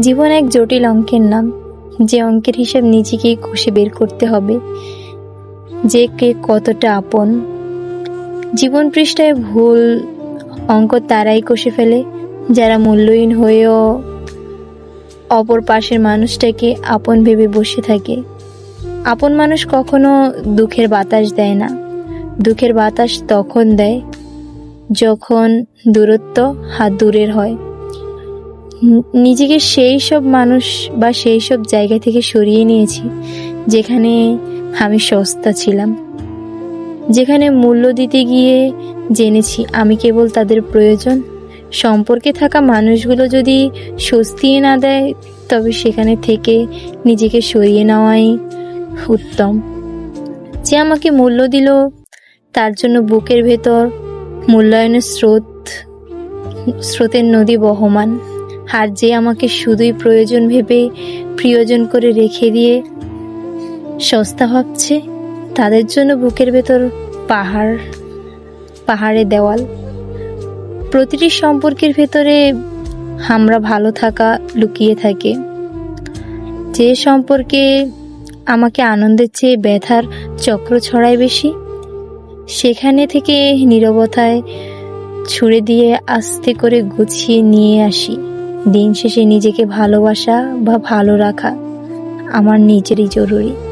জীবন এক জটিল অঙ্কের নাম। যে অঙ্কের হিসাব নিজেকেই কষে বের করতে হবে। যে কে কতটা আপন। জীবন পৃষ্ঠায় ভুল অঙ্ক তারাই কষে ফেলে। যারা মূল্যহীন হয়েও অপর পাশের মানুষটাকে আপন ভেবে বসে থাকে। আপন মানুষ কখনো দুঃখের বাতাস দেয় না। দুঃখের বাতাস তখন দেয় যখন দূরত্ব হাত দূরের হয়। নিজেকে সেই সব মানুষ বা সেই সব জায়গা থেকে সরিয়ে নিয়েছি, যেখানে আমি সস্তা ছিলাম। যেখানে মূল্য দিতে গিয়ে জেনেছি আমি কেবল তাদের প্রয়োজন। সম্পর্কে থাকা মানুষগুলো যদি স্বস্তি না দেয়, তবে সেখানে থেকে নিজেকে সরিয়ে নেওয়াই উত্তম। যে আমাকে মূল্য দিল, তার জন্য বুকের ভেতর মূল্যায়নের স্রোত, স্রোতের নদী বহমান। আর যে আমাকে শুধুই প্রয়োজন ভেবে প্রিয়জন করে রেখে দিয়ে সস্তা ভাবছে, তাদের জন্য বুকের ভেতর পাহাড় পাহাড়ে দেওয়াল। প্রতিটি সম্পর্কের ভেতরে আমরা ভালো থাকা লুকিয়ে থাকে। যে সম্পর্কে আমাকে আনন্দের চেয়ে ব্যথার চক্র ছড়ায় বেশি, সেখানে থেকে নীরবতায় ছুড়ে দিয়ে আস্তে করে গুছিয়ে নিয়ে আসি। দিন শেষে নিজেকে ভালোবাসা বা ভালো রাখা আমার নিজেরই জরুরি।